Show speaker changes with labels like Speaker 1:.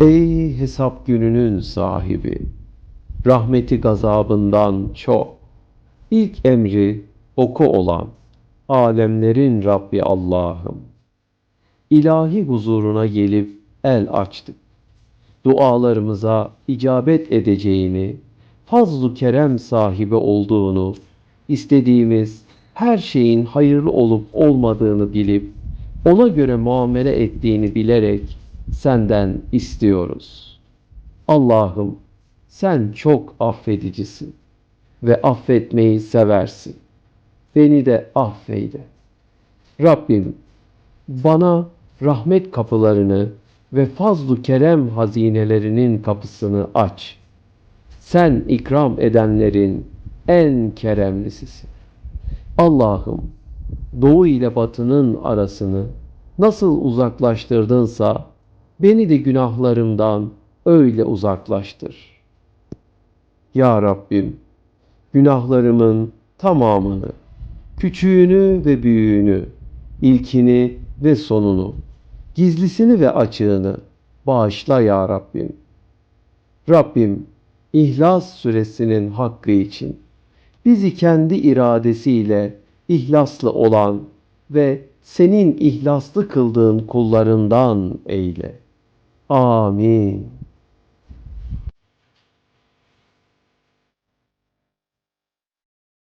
Speaker 1: Ey hesap gününün sahibi! Rahmeti gazabından çok. İlk emri oku olan, alemlerin Rabbi Allah'ım. İlahi huzuruna gelip el açtık. Dualarımıza icabet edeceğini, fazlu kerem sahibi olduğunu, istediğimiz her şeyin hayırlı olup olmadığını bilip, ona göre muamele ettiğini bilerek senden istiyoruz. Allah'ım sen çok affedicisin ve affetmeyi seversin. Beni de affeyle. Rabbim bana rahmet kapılarını ve fazlu kerem hazinelerinin kapısını aç. Sen ikram edenlerin en keremlisisin. Allah'ım doğu ile batının arasını nasıl uzaklaştırdınsa beni de günahlarımdan öyle uzaklaştır. Ya Rabbim günahlarımın tamamını, küçüğünü ve büyüğünü, ilkini ve sonunu, gizlisini ve açığını bağışla ya Rabbim. Rabbim İhlas suresinin hakkı için bizi kendi iradesiyle ihlaslı olan ve senin ihlaslı kıldığın kullarından eyle. 아미